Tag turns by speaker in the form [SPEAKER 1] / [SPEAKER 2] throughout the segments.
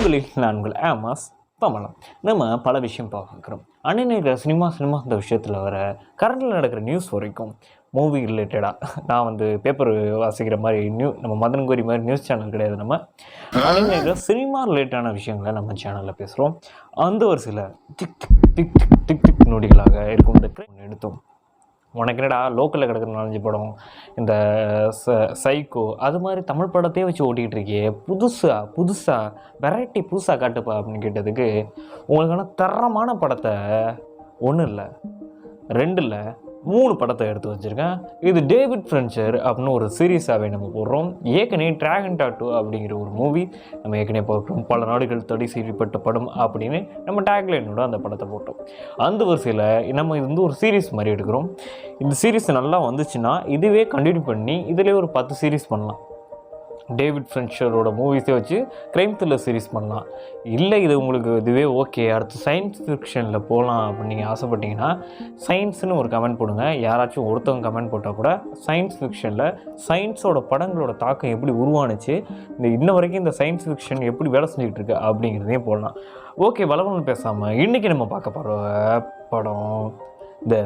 [SPEAKER 1] உங்களில் நான் உங்கள் ஆமாஸ் பமலம் நம்ம பல விஷயம் பார்க்குறோம். அன்னைக்கு சினிமா சினிமா இந்த விஷயத்தில் வர கரண்டில் நடக்கிற நியூஸ் வரைக்கும் மூவி ரிலேட்டடாக நான் வந்து பேப்பர் வாசிக்கிற மாதிரி நியூ நம்ம மதன் கோரி மாதிரி நியூஸ் சேனல் கிடையாது நம்ம. அன்னைக்கு சினிமா ரிலேட்டடான விஷயங்களை நம்ம சேனலில் பேசுகிறோம் அந்த ஒரு சில tick tick tick tick tick நொடிகளாக இருக்கும். இந்த எடுத்தோம். உனக்கு என்னடா லோக்கலில் கிடக்கிற நாலஞ்சு படம் இந்த ச சைக்கோ அது மாதிரி தமிழ் படத்தையே வச்சு ஓட்டிகிட்டு இருக்கியே. புதுசாக புதுசாக வெரைட்டி புதுசாக காட்டுப்பா அப்படின்னு கேட்டதுக்கு உங்களுக்கான தரமான படத்தை ஒன்றும் இல்லை ரெண்டு இல்லை மூணு படத்தை எடுத்து வச்சுருக்கேன். இது டேவிட் ஃப்ரென்ச்சர் அப்படின்னு ஒரு சீரீஸாகவே நம்ம போடுறோம். ஏற்கனவே ட்ராகன் டாட்டு அப்படிங்கிற ஒரு மூவி நம்ம ஏற்கனவே பார்க்குறோம் பல நாடுகள் தடை செய்யப்பட்ட படம் அப்படின்னு நம்ம டேக்லைனோட அந்த படத்தை போட்டோம். அந்த வரிசையில் நம்ம இது வந்து ஒரு சீரீஸ் மாதிரி எடுக்கிறோம். இந்த சீரீஸ் நல்லா வந்துச்சுன்னா இதுவே கண்டினியூ பண்ணி இதிலே ஒரு பத்து சீரீஸ் பண்ணலாம். டேவிட் ஃப்ரென்ச்சரோட மூவிஸே வச்சு க்ரைம் த்ரில்லர் சீரிஸ் பண்ணலாம். இல்லை இது உங்களுக்கு இதுவே ஓகே அடுத்து சயின்ஸ் ஃபிக்ஷனில் போகலாம் அப்படின்னு நீங்கள் ஆசைப்பட்டீங்கன்னா சயின்ஸ்னு ஒரு கமெண்ட் போடுங்க. யாராச்சும் ஒருத்தவங்க கமெண்ட் போட்டால் கூட சயின்ஸ் ஃபிக்ஷனில் சயின்ஸோட படங்களோட தாக்கம் எப்படி உருவானுச்சு இந்த இன்ன வரைக்கும் இந்த சயின்ஸ் ஃபிக்ஷன் எப்படி வேலை செஞ்சுக்கிட்டு இருக்கு அப்படிங்கிறதையும் போடலாம். ஓகே வளவன் பேசாமல் இன்றைக்கி நம்ம பார்க்க போகிற படம் த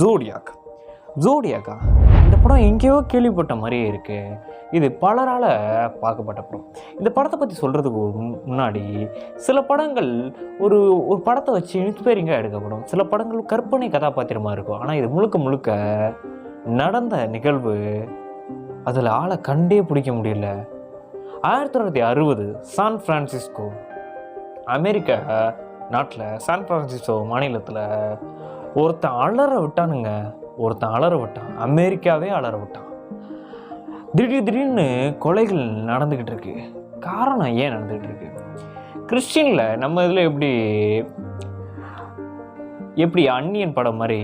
[SPEAKER 1] ஜோடியாக் ஜோடியாக்கா இந்த படம் எங்கேயோ கேள்விப்பட்ட மாதிரியே இருக்குது இது பலரால் பார்க்கப்பட்ட படம். இந்த படத்தை பற்றி சொல்கிறதுக்கு முன்னாடி சில படங்கள் ஒரு ஒரு படத்தை வச்சு இன்ஸ்பைரிங்காக எடுக்கப்படும். சில படங்கள் கற்பனை கதாபாத்திரமாக இருக்கும். ஆனால் இது முழுக்க முழுக்க நடந்த நிகழ்வு அதில் ஆளை கண்டே பிடிக்க முடியல. ஆயிரத்தி தொள்ளாயிரத்தி அறுபது சான் ஃப்ரான்சிஸ்கோ அமெரிக்கா நாட்டில் சான் ஃப்ரான்சிஸ்கோ மாநிலத்தில் ஒருத்தன் அலற விட்டானுங்க. ஒருத்தன் அலற விட்டான். அமெரிக்காவே அலற விட்டான். திடீர் திடீர்னு கொலைகள் நடந்துக்கிட்டு இருக்கு காரணம் ஏன் நடந்துக்கிட்டு இருக்கு கிறிஸ்டினில் நம்ம இதில் எப்படி எப்படி அன்னியன் படம் மாதிரி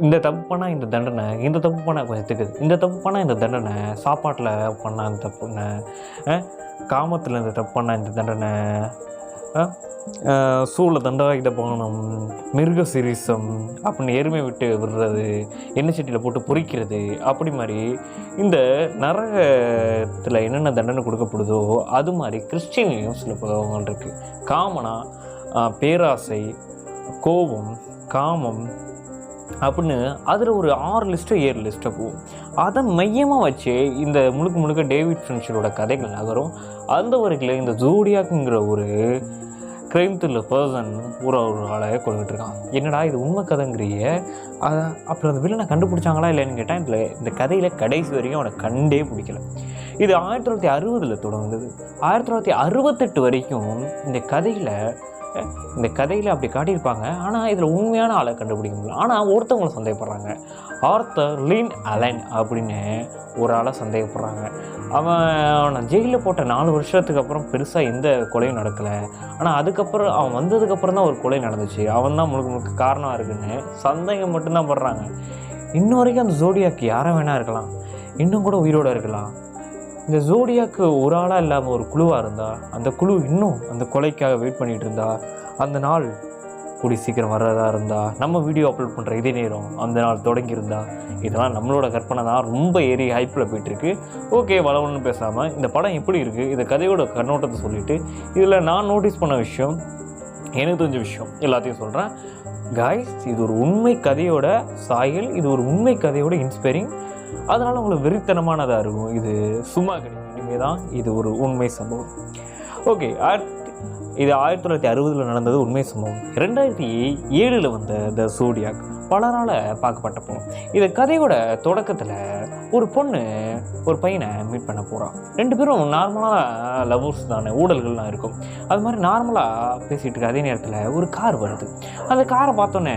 [SPEAKER 1] இந்த தப்பு பண்ணால் இந்த தண்டனை இந்த தப்பு பண்ணால் கொஞ்சம் திக்குது இந்த தப்பு பண்ணால் இந்த தண்டனை சாப்பாட்டில் பண்ணால் இந்த தப்புன்னு காமத்தில் இந்த தப்பு பண்ணால் இந்த தண்டனை சூளை தண்டவாக்கிட்ட போகணும். மிருக சிரிசம் அப்படின்னு எருமை விட்டு விடுறது எண்ணெய் சட்டியில் போட்டு பொரிக்கிறது அப்படி மாதிரி இந்த நரகத்தில் என்னென்ன தண்டனை கொடுக்கப்படுதோ அது மாதிரி கிறிஸ்டின்லேயும் சில பதவங்கள் இருக்குது காமனா பேராசை கோபம் காமம் அப்படின்னு அதில் ஒரு ஆறு லிஸ்ட்டோ ஏழு லிஸ்ட்டோ போகும் அதை மையமாக வச்சு இந்த முழுக்க முழுக்க டேவிட் ஃப்ரென்ச்சரோட கதைகள் நகரும். அந்த வரைக்கும் இந்த ஜூடியாக்குங்கிற ஒரு கிரைம் த்ரில்லர் பர்சன் ஒரு ஒரு ஆளை கொண்டுகிட்டு இருக்கான் என்னடா இது உண்மை கதைங்கிறிய? அப்புறம் அந்த வில்லனை கண்டுபிடிச்சாங்களா இல்லைன்னு கேட்டால் இதில் இந்த கதையில் கடைசி வரைக்கும் அவனை கண்டே பிடிக்கல. இது ஆயிரத்தி தொள்ளாயிரத்தி அறுபதில் தொடங்குது. ஆயிரத்தி தொள்ளாயிரத்தி அறுபத்தெட்டு வரைக்கும் இந்த கதையில் இந்த கதையில் அப்படி காட்டியிருப்பாங்க. ஆனால் இதில் உண்மையான ஆளை கண்டுபிடிக்க முடியல. ஆனால் ஒருத்தவங்களை சந்தேகப்படுறாங்க. ஆர்த்தர் லீன் அலன் அப்படின்னு ஒரு ஆளை சந்தேகப்படுறாங்க. அவன் அவனை ஜெயிலில் போட்ட நாலு வருஷத்துக்கு அப்புறம் பெருசாக எந்த கொலையும் நடக்கலை. ஆனால் அதுக்கப்புறம் அவன் வந்ததுக்கப்புறம் தான் ஒரு கொலை நடந்துச்சு. அவன் தான் முழுக்க முழுக்க காரணம் இருக்குன்னு சந்தேகம் மட்டும்தான் படுறாங்க. இன்ன வரைக்கும் அந்த ஜோடியாக்கு யாரை வேணால் இருக்கலாம். இன்னும் கூட உயிரோடு இருக்கலாம். இந்த ஜோடியாக்கு ஒரு ஆளாக இல்லாமல் ஒரு குழுவாக இருந்தால் அந்த குழு இன்னும் அந்த கொலைக்காக வெயிட் பண்ணிகிட்டு இருந்தா அந்த நாள் கூடி சீக்கிரம் வர்றதா இருந்தால் நம்ம வீடியோ அப்லோட் பண்ணுற இதே நேரம் அந்த நாள் தொடங்கியிருந்தா இதெல்லாம் நம்மளோட கற்பனை தான். ரொம்ப ஏறி ஹைப்பில் போயிட்டுருக்கு. ஓகே வளவன்னு பேசாமல் இந்த படம் எப்படி இருக்குது இந்த கதையோட கண்ணோட்டத்தை சொல்லிட்டு இதில் நான் நோட்டீஸ் பண்ண விஷயம் எனக்கு தெரிஞ்ச விஷயம் எல்லாத்தையும் சொல்கிறேன் காய்ஸ் இது ஒரு உண்மை கதையோட சாயல் இது ஒரு உண்மை கதையோட இன்ஸ்பைரிங் அதனால் உங்களுக்கு வெறித்தனமானதாக இருக்கும். இது சும்மா கிடையாது. இனிமே தான் இது ஒரு உண்மை சம்பவம். ஓகே அடுத்த இது ஆயிரத்தி தொள்ளாயிரத்தி அறுபதில் நடந்தது உண்மை சம்பவம். ரெண்டாயிரத்தி ஏழில் வந்த த சோடியாக் பலரால் பார்க்கப்பட்ட படம் இது கதையோட தொடக்கத்தில் ஒரு பொண்ணு ஒரு பையனை மீட் பண்ண போகிறான் ரெண்டு பேரும் நார்மலாக லவ்வர்ஸ் தானே ஊழல்கள்லாம் இருக்கும். அது மாதிரி நார்மலாக பேசிகிட்டு இருக்க அதே நேரத்தில் ஒரு கார் வருது. அந்த காரை பார்த்தோன்னே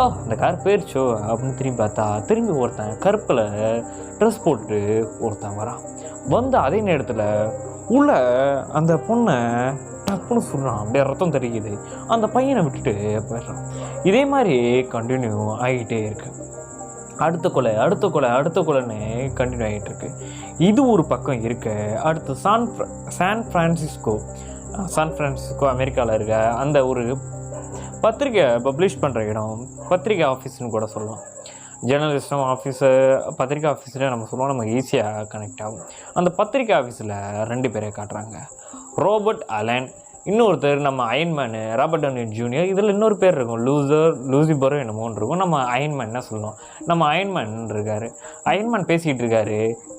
[SPEAKER 1] ஓ அந்த கார் போயிடுச்சோ அப்படின்னு திரும்பி பார்த்தா திரும்பி ஒருத்தன் கருப்பில் ட்ரெஸ் போட்டு ஒருத்தன் வரான். வந்து அதே நேரத்தில் உள்ள அந்த பொண்ணை டப்புன்னு சொல்கிறான் அப்படியே ரத்தம் தெரியுது. அந்த பையனை விட்டுட்டு போயிடுறான். இதே மாதிரி கண்டினியூ ஆகிட்டே இருக்கு. அடுத்த கொலை அடுத்த கொலை அடுத்த கொலைன்னு கண்டினியூ ஆகிட்டு இருக்கு. இது ஒரு பக்கம் இருக்க அடுத்து சான் ஃப்ர- சான் ஃப்ரான்சிஸ்கோ சான் ஃப்ரான்சிஸ்கோ அமெரிக்காவில் இருக்க அந்த ஒரு பத்திரிக்கை பப்ளிஷ் பண்ணுற இடம் பத்திரிக்கை ஆஃபீஸ்னு கூட சொல்லலாம். ஜேர்னலிஸ்டும் ஆஃபீஸு பத்திரிக்கை ஆஃபீஸில் நம்ம சொல்லுவோம் நம்ம ஈஸியாக கனெக்ட் ஆகும். அந்த பத்திரிக்கை ஆஃபீஸில் ரெண்டு பேரை காட்டுறாங்க. ரோபர்ட் அலன் இன்னொருத்தர் நம்ம அயன்மேனு ராபர்ட் டவுனி ஜூனியர் இதில் இன்னொரு பேர் இருக்கும். லூசர் லூசிபரோ என்னமோன்னு இருக்கும். நம்ம அயன்மேன் சொல்லணும்? நம்ம அயன்மேன் இருக்காரு. அயன்மேன் பேசிகிட்டு இருக்காரு.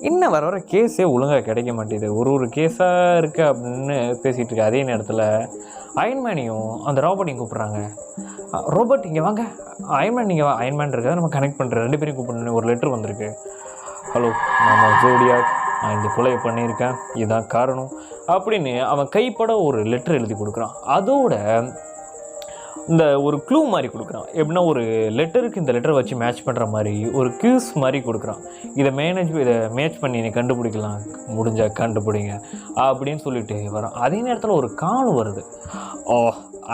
[SPEAKER 1] இன்னும் வர வர கேஸே ஒழுங்காக கிடைக்க மாட்டேது ஒரு ஒரு கேஸாக இருக்குது அப்படின்னு பேசிகிட்டு இருக்கு அதே நேரத்தில் அயன்மேனையும் அந்த ராபர்ட்டையும் கூப்பிட்றாங்க. ரோபோட் இங்கே வாங்க. அயன்மேன் நீங்கள் அயன்மேன் இருக்காது நம்ம கனெக்ட் பண்ணுற ரெண்டு பேரையும் கூப்பிடணும். ஒரு லெட்டர் வந்திருக்கு. ஹலோ நான் ஜோடியா நான் இந்த கொலையை பண்ணியிருக்கேன். இதுதான் காரணம். அப்படின்னு அவன் கைப்பட ஒரு லெட்டர் எழுதி கொடுக்குறான். அதோட இந்த ஒரு க்ளூ மாதிரி கொடுக்குறான். எப்படின்னா ஒரு லெட்டருக்கு இந்த லெட்டரை வச்சு மேட்ச் பண்ணுற மாதிரி ஒரு கியூஸ் மாதிரி கொடுக்குறான். இதை மேனேஜ் இதை மேட்ச் பண்ணி நீ கண்டுபிடிக்கலாம். முடிஞ்சால் கண்டுபிடிங்க அப்படின்னு சொல்லிட்டு வரான். அதே நேரத்தில் ஒரு கான் வருது. ஓ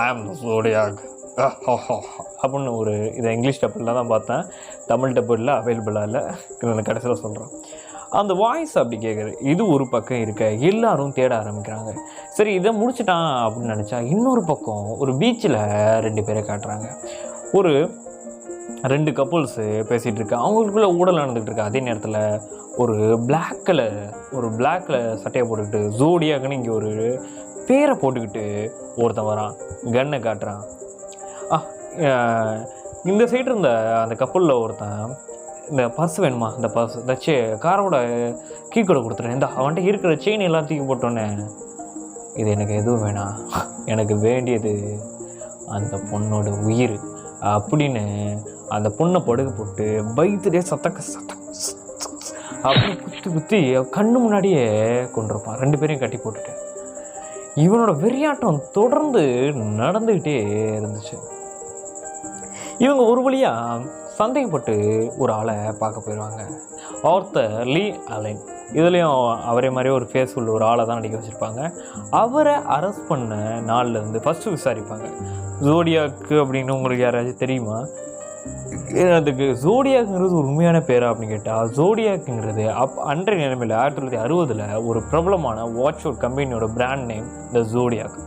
[SPEAKER 1] ஐ ஆம் சோடியாக் அப்படின்னு ஒரு இதை இங்கிலீஷ் டப்பில் தான் பார்த்தேன். தமிழ் டப்பில் அவைலபிளாக இல்லை. நான் கடைசியில் சொல்கிறேன் அந்த வாய்ஸ் அப்படி கேட்குது இது ஒரு பக்கம் இருக்க. எல்லாரும் தேட ஆரம்பிக்கிறாங்க. சரி இதை முடிச்சிட்டான் அப்படின்னு நினச்சா இன்னொரு பக்கம் ஒரு பீச்சில் ரெண்டு பேரை காட்டுறாங்க. ஒரு ரெண்டு கப்புள்ஸு பேசிகிட்டு இருக்கு. அவங்களுக்குள்ளே ஊடல் நடந்துகிட்டு இருக்கு. அதே நேரத்தில் ஒரு பிளாக் கலர் ஒரு பிளாக் கலர் சட்டையை போட்டுக்கிட்டு ஜோடியாக்குன்னு இங்கே ஒரு பேரை போட்டுக்கிட்டு ஒருத்தன் வரான். கன்னை காட்டுறான். ஆ இந்த சைடு இருந்த அந்த கப்பலில் ஒருத்தன் இந்த பர்ஸ் வேணுமா? இந்த பர்ஸ் இந்த சே காரோட கீ கூட இந்த அவன்கிட்ட இருக்கிற செயின் எல்லாத்தையும் போட்டோன்னே. இது எனக்கு எதுவும் வேணாம். எனக்கு வேண்டியது அந்த பொண்ணோட உயிர். அப்படின்னு அந்த பொண்ணை படுகு போட்டு பயத்துலேயே சத்தக்க சத்த அப்படி குத்தி குத்தி கண்ணு முன்னாடியே கொண்டிருப்பான். ரெண்டு பேரையும் கட்டி போட்டுட்டு. இவனோட வெறியாட்டம் தொடர்ந்து நடந்துக்கிட்டே இருந்துச்சு. இவங்க ஒரு வழியாக சந்தேகப்பட்டு ஒரு ஆளை பார்க்க போயிடுவாங்க. ஆர்த்தர் லீ அலைன் இதுலேயும் அவரே மாதிரி ஒரு ஃபேஸ் உள்ள ஒரு ஆளை தான் நடிக்க வச்சுருப்பாங்க. அவரை அரெஸ்ட் பண்ண நாள்லேருந்து ஃபஸ்ட்டு விசாரிப்பாங்க. ஜோடியாக்கு அப்படின்னு உங்களுக்கு யாராச்சும் தெரியுமா? அதுக்கு ஜோடியாக்குங்கிறது ஒரு உண்மையான பேரா அப்படின்னு கேட்டால் ஜோடியாக்குங்கிறது அப் அன்றைய நிலைமையில் ஆயிரத்தி தொள்ளாயிரத்தி அறுபதில் ஒரு பிரபலமான வாட்ச் ஒரு கம்பெனியோட brand name the Zodiac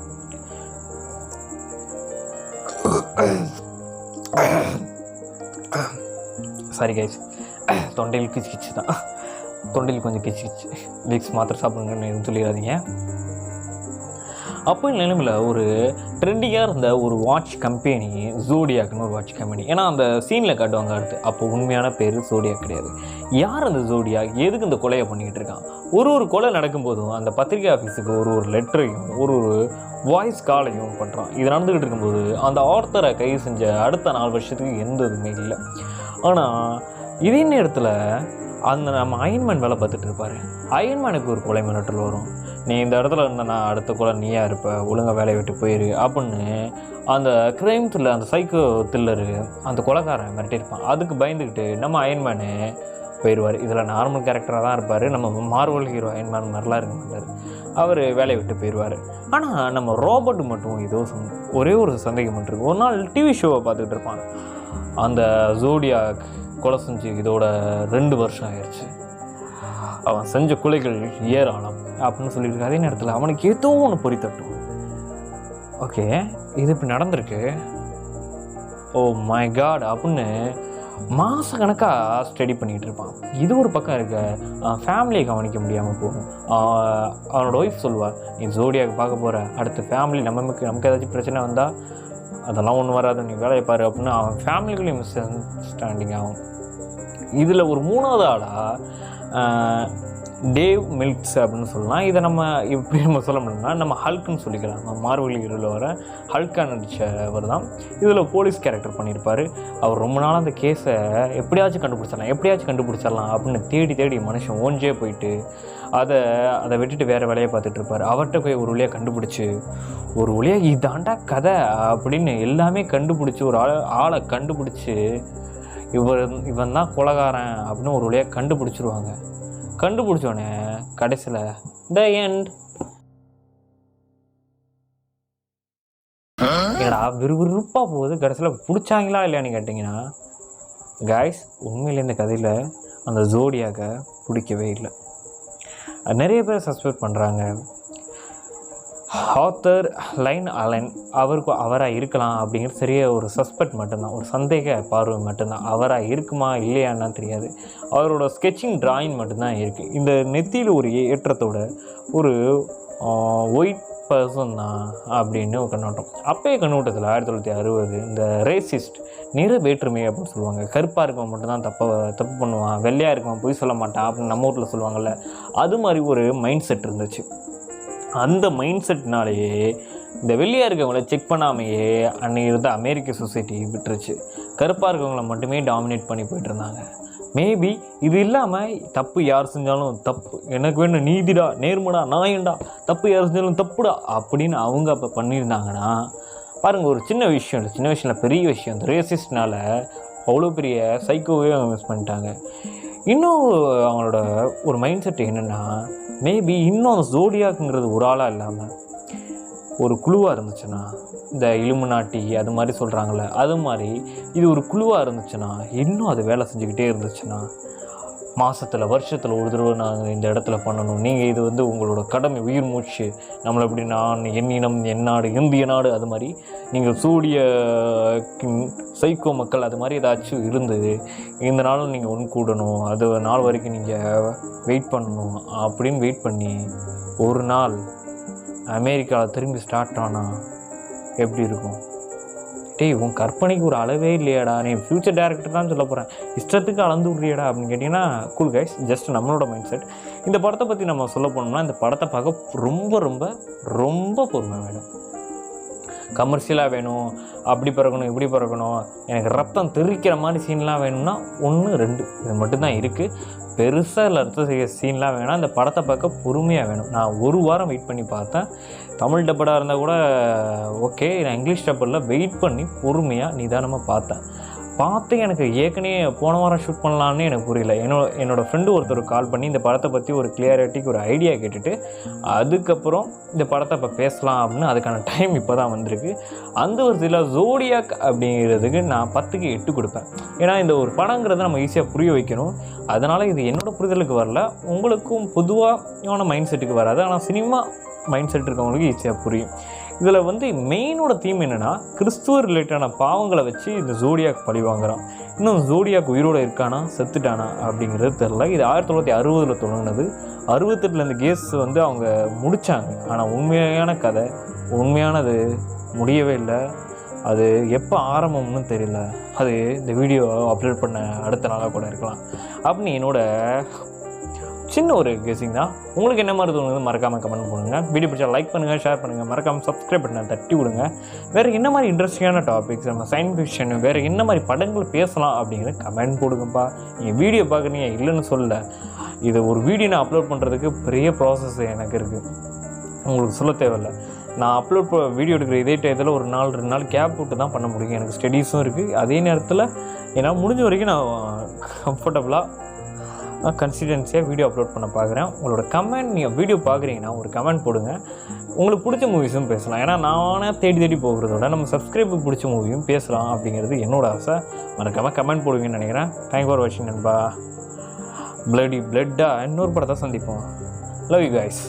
[SPEAKER 1] sorry guys தொண்டையில் கிச்சு கிச்சு தான். தொண்டையில் கொஞ்சம் கிச்சு கிச்சு வீக்ஸ் மாத்திரை சாப்பிடுங்கன்னு எதுவும் சொல்லிடாதீங்க. அப்போ நிலைமையில் ஒரு ட்ரெண்டிங்காக இருந்த ஒரு வாட்ச் கம்பெனி ஜோடியாக்னு ஒரு வாட்ச் கம்பெனி ஏன்னா அந்த சீனில் காட்டுவாங்க அடுத்து. அப்போ உண்மையான பேர் ஜோடியாக் கிடையாது. யார் அந்த ஜோடியாக் எதுக்கு இந்த கொலையை பண்ணிக்கிட்டு இருக்கான்? ஒரு ஒரு கொலை நடக்கும்போதும் அந்த பத்திரிகை ஆஃபீஸுக்கு ஒரு ஒரு லெட்டரையும் ஒரு ஒரு வாய்ஸ் காலையும் பண்ணுறான் இது நடந்துக்கிட்டு இருக்கும்போது அந்த ஆர்த்தரை கைது செஞ்ச அடுத்த நாலு வருஷத்துக்கு எந்த இதுவுமே இல்லை. ஆனால் இதே நேரத்தில் அந்த நம்ம அயன்மேன் வேலை பார்த்துட்டு இருப்பார். அயன்மேனுக்கு ஒரு கொலை மிரட்டல் வரும். நீ இந்த இடத்துல இருந்தனா அடுத்த கொலை நீயா இருப்ப ஒழுங்காக வேலையை விட்டு போயிரு அப்படின்னு அந்த கிரைம் த்ரில்லர் அந்த சைக்கோ த்ரில்லரு அந்த கொலைக்காரன் மிரட்டியிருப்பான் அதுக்கு பயந்துக்கிட்டு நம்ம அயன்மேனு போயிடுவார் இதில் நார்மல் கேரக்டராக தான் இருப்பார். நம்ம மார்வல் ஹீரோ அயன்மேன் மாதிரிலாம் இருக்க மாட்டார். அவர் வேலையை விட்டு போயிடுவார் ஆனால் நம்ம ரோபோட் மட்டும் ஏதோ ஒரே ஒரு சந்தேகம் மட்டும் இருக்கு. ஒரு நாள் டிவி ஷோவை பார்த்துக்கிட்டு இருப்பான் அந்த ஜோடியா கொலை செஞ்சு இதோட ரெண்டு வருஷம் ஆயிடுச்சு அவன் செஞ்ச கொலைகள் ஏராளம் அப்படின்னு சொல்லியிருக்கு அதே நேரத்தில் அவனுக்கு ஏதோ ஒன்று பொறி தட்டும். ஓகே இது இப்படி நடந்திருக்கு. ஓ மை காட் அப்படின்னு மாத கணக்காக ஸ்டடி பண்ணிகிட்டு இருப்பான். இது ஒரு பக்கம் இருக்க ஃபேமிலியை கவனிக்க முடியாமல் போகும். அவனோட ஒய்ஃப் சொல்லுவாள் நீ ஜோடியாக பார்க்க போகிற அடுத்த ஃபேமிலி நமக்கு நமக்கு ஏதாச்சும் பிரச்சனை வந்தால் அதெல்லாம் ஒன்றும் வராது. நீ வேலையை பாரு அப்படின்னு அவன் ஃபேமிலிக்குள்ளேயும் மிஸ் அண்டர்ஸ்டாண்டிங் ஆகும். இதில் ஒரு மூணாவது ஆளாக டேவ் மில்க்ஸ் அப்படின்னு சொல்லலாம். இதை நம்ம இப்படி நம்ம சொல்ல முடியும்னா நம்ம ஹல்க்குன்னு சொல்லிக்கலாம். நம்ம மார்வல் ஹீரோவில் வர ஹல்கா நடித்தவர் தான். இதில் போலீஸ் கேரக்டர் பண்ணியிருப்பார். அவர் ரொம்ப நாளாக அந்த கேஸை எப்படியாச்சும் கண்டுபிடிச்சிடலாம் எப்படியாச்சும் கண்டுபிடிச்சிடலாம் அப்படின்னு தேடி தேடி மனுஷன் ஓஞ்சே போயிட்டு அதை அதை விட்டுட்டு வேறு வேலையை பார்த்துட்டு இருப்பார். அவர்கிட்ட போய் ஒரு வழியாக கண்டுபிடிச்சி ஒரு வழியாக இதாண்டா கதை அப்படின்னு எல்லாமே கண்டுபிடிச்சி ஒரு ஆளை ஆளை கண்டுபிடிச்சி இவர் இவன் தான் கொலகாரன் அப்படின்னு ஒரு வழியாக கண்டுபிடிச்சிருவாங்க. கண்டுபிடிச்சோடனே கடைசியில் த எண்ட் ஏடா விறுவிறுப்பாக போகுது. கடைசியில் பிடிச்சாங்களா இல்லையான்னு கேட்டிங்கன்னா காய்ஸ் உண்மையில் இந்த கதையில் அந்த ஜோடியாக பிடிக்கவே இல்லை. நிறைய பேர் சஸ்பெக்ட் பண்ணுறாங்க ஆத்தர் லைன் அலைன் அவருக்கு அவராக இருக்கலாம் அப்படிங்கிற சரியா ஒரு சஸ்பெக்ட் மட்டும்தான். ஒரு சந்தேக பார்வை மட்டும்தான். அவராக இருக்குமா இல்லையான்னா தெரியாது. அவரோட ஸ்கெட்சிங் ட்ராயிங் மட்டும்தான் இருக்குது இந்த நெத்தியில் ஒரு ஏற்றத்தோட ஒரு ஒயிட் பர்சன் தான் அப்படின்னு ஒரு கண்ணோட்டம். அப்பயே கண்ணோட்டத்தில் ஆயிரத்தி தொள்ளாயிரத்தி அறுபது இந்த ரேசிஸ்ட் நிற வேற்றுமை அப்படின்னு சொல்லுவாங்க. கருப்பாக இருக்கவன் மட்டும்தான் தப்ப தப்பு பண்ணுவான். வெள்ளையாக இருக்கவன் பொய் சொல்ல மாட்டான் அப்படின்னு நம்ம ஊரில் சொல்லுவாங்கள்ல அது மாதிரி ஒரு மைண்ட் செட் இருந்துச்சு. அந்த மைண்ட் செட்னாலேயே இந்த வெள்ளியாக இருக்கவங்கள செக் பண்ணாமையே அன்னைக்கு இருந்த அமெரிக்க சொசைட்டி விட்டுருச்சு. கருப்பாக இருக்கவங்கள மட்டுமே டாமினேட் பண்ணி போயிட்டுருந்தாங்க. மேபி இது இல்லாமல் தப்பு யார் செஞ்சாலும் தப்பு. எனக்கு வேணும் நீதிடா நேர்மடா நாயண்டா தப்பு யார் செஞ்சாலும் தப்புடா அப்படின்னு அவங்க அப்போ பண்ணியிருந்தாங்கன்னா பாருங்கள் ஒரு சின்ன விஷயம் இல்லை சின்ன விஷயம் பெரிய விஷயம். இந்த ரேசிஸ்ட்னால் அவ்வளோ பெரிய சைக்கோவே அவங்க மிஸ் பண்ணிட்டாங்க. இன்னும் அவங்களோட ஒரு மைண்ட் செட் என்னென்னா மேபி இன்னும் அந்த ஜோடியாக்குங்கிறது ஒரு ஆளாக இல்லாமல் ஒரு குழுவாக இருந்துச்சுன்னா இந்த இலுமினாட்டி அது மாதிரி சொல்கிறாங்களே அது மாதிரி இது ஒரு குழுவாக இருந்துச்சுன்னா இன்னும் அது வேலை செஞ்சுக்கிட்டே இருந்துச்சுன்னா மாதத்தில் வருஷத்தில் ஒரு தடவை நாங்கள் இந்த இடத்துல பண்ணணும். நீங்கள் இது வந்து உங்களோட கடமை உயிர் மூச்சு. நம்மளை எப்படி நான் என் என் நாடு இந்திய நாடு அது மாதிரி நீங்கள் சூடிய சைக்கோ மக்கள் அது மாதிரி ஏதாச்சும் இருந்து இந்த நாள் நீங்கள் ஒன்று கூடணும். அது நாள் வரைக்கும் நீங்கள் வெயிட் பண்ணணும் அப்படின்னு வெயிட் பண்ணி ஒரு நாள் அமெரிக்காவில் திரும்பி ஸ்டார்ட் ஆனால் எப்படி இருக்கும்? டேய் உன் கற்பனைக்கு ஒரு அளவே இல்லையாடா. நீ ஃப்யூச்சர் டேரக்டர் தான் சொல்ல போகிறேன் இஷ்டத்துக்கு அளந்து விட்றியடா அப்படின்னு கேட்டிங்கன்னா கூல் கைஸ் ஜஸ்ட் நம்மளோட மைண்ட் செட் இந்த படத்தை பற்றி நம்ம சொல்ல போனோம்னா இந்த படத்தை பார்க்க ரொம்ப ரொம்ப ரொம்ப பொறுமை வேணும். கமர்ஷியலாக வேணும் அப்படி பிறக்கணும் இப்படி பிறக்கணும். எனக்கு ரத்தம் தெறிக்கிற மாதிரி சீன்லாம் வேணும்னா ஒன்று ரெண்டு இது மட்டும்தான் இருக்குது பெருசாக இல்லை ரத்த செய்ய சீன்லாம் வேணாம். அந்த படத்தை பார்க்க பொறுமையாக வேணும். நான் ஒரு வாரம் வெயிட் பண்ணி பார்த்தேன். தமிழ் டப்படாக இருந்தால் கூட ஓகே நான் இங்கிலீஷ் டப்பரில் வெயிட் பண்ணி பொறுமையாக நிதானமாக பார்த்தேன். பார்த்து எனக்கு ஏற்கனவே போன வாரம் ஷூட் பண்ணலான்னு எனக்கு புரியல. என்னோட என்னோடய ஃப்ரெண்டு ஒருத்தர் கால் பண்ணி இந்த படத்தை பற்றி ஒரு கிளியாரிட்டிக்கு ஒரு ஐடியா கேட்டுட்டு அதுக்கப்புறம் இந்த படத்தை இப்போ பேசலாம் அப்படின்னு அதுக்கான டைம் இப்போ தான் வந்திருக்கு. அந்த ஒரு சில ஜோடியாக் அப்படிங்கிறதுக்கு நான் பத்துக்கு எட்டு கொடுப்பேன். ஏன்னா இந்த ஒரு படங்கிறத நம்ம ஈஸியாக புரிய வைக்கணும். அதனால் இது என்னோட புரிதலுக்கு வரல. உங்களுக்கும் பொதுவான மைண்ட் செட்டுக்கு வராது. ஆனால் சினிமா மைண்ட் செட் இருக்கவங்களுக்கு ஈஸியாக புரியும். இதில் வந்து மெயினோட தீம் என்னென்னா கிறிஸ்துவ ரிலேட்டடான பாவங்களை வச்சு இந்த ஜோடியாக் பழி வாங்குறான். இன்னும் ஜோடியாக் உயிரோடு இருக்கானா செத்துட்டானா அப்படிங்கிறது தெரில இது ஆயிரத்தி தொள்ளாயிரத்தி அறுபதில் தொடங்கினது. அறுபத்தெட்டில் இந்த கேஸ் வந்து அவங்க முடித்தாங்க ஆனால் உண்மையான கதை உண்மையானது முடியவே இல்லை. அது எப்போ ஆரம்பம்னு தெரியல. அது இந்த வீடியோ அப்லோட் பண்ண அடுத்த நாளாக கூட இருக்கலாம். அப்படின்னு என்னோடய சின்ன ஒரு கெஸிங் தான். உங்களுக்கு என்ன மாதிரி தோணுது மறக்காமல் கமெண்ட் பண்ணுங்கள் வீடியோ பிடிச்சா லைக் பண்ணுங்கள் ஷேர் பண்ணுங்கள் மறக்காமல் சப்ஸ்கிரைப் பண்ண தட்டி விடுங்க. வேறு என்ன மாதிரி இன்ட்ரெஸ்டிங்கான டாபிக்ஸ் நம்ம சயின்ஸ் ஃபிக்ஷன் வேறு என்ன மாதிரி படங்கள் பேசலாம் அப்படிங்கிறத கமெண்ட் போடுங்கப்பா. நீங்கள் வீடியோ பார்க்குறீங்க இல்லைன்னு சொல்ல இது ஒரு வீடியோ நான் அப்லோட் பண்ணுறதுக்கு பெரிய ப்ராசஸ் எனக்கு இருக்குது உங்களுக்கு சொல்ல தேவையில்ல. நான் அப்லோட் வீடியோ எடுக்கிற இதே டயத்தில் ஒரு நாள் ரெண்டு நாள் கேப் விட்டு தான் பண்ண முடியும். எனக்கு ஸ்டடீஸும் இருக்குது அதே நேரத்தில் என்னால் முடிஞ்ச வரைக்கும் நான் கம்ஃபர்டபுளாக கன்சிடென்சியாக வீடியோ அப்லோட் பண்ண பார்க்குறேன் உங்களோட கமெண்ட் நீங்கள் வீடியோ பார்க்குறீங்கன்னா ஒரு கமெண்ட் போடுங்க. உங்களுக்கு பிடிச்ச மூவிஸும் பேசலாம். ஏன்னா நானே தேடி தேடி போகிறத விட நம்ம சப்ஸ்கிரைபுக்கு பிடிச்ச மூவியும் பேசலாம் அப்படிங்கிறது என்னோட ஆசை. மறக்காமல் கமெண்ட் போடுவீங்கன்னு நினைக்கிறேன். தேங்க் ஃபார் வாட்சிங் நண்பா. பிளடி பிளட்டாக இன்னொரு படத்தை சந்திப்போம். Love you guys